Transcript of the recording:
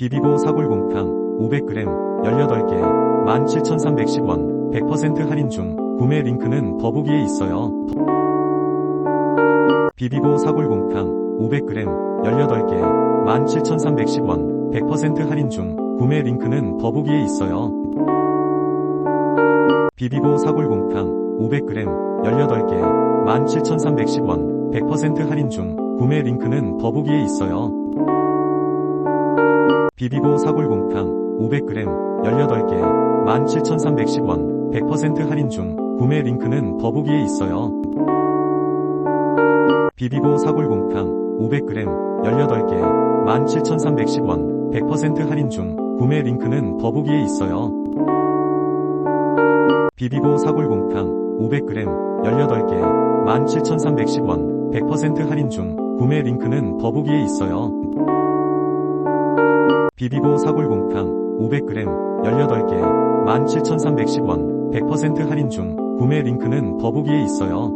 비비고 사골곰탕 500g 18개 17,310원 100% 할인 중 구매 링크는 더보기에 있어요. 비비고 사골곰탕 500g 18개 17,310원 100% 할인 중 구매 링크는 더보기에 있어요. 비비고 사골곰탕 500g 18개 17,310원 100% 할인 중 구매 링크는 더보기에 있어요. 비비고 사골곰탕 500g 18개 17,310원 100% 할인 중 구매 링크는 더보기에 있어요. 비비고 사골곰탕 500g 18개 17,310원 100% 할인 중 구매 링크는 더보기에 있어요. 비비고 사골곰탕 500g 18개 17,310원 100% 할인 중 구매 링크는 더보기에 있어요. 비비고 사골곰탕 500g 18개 17,310원 100% 할인 중 구매 링크는 더보기에 있어요.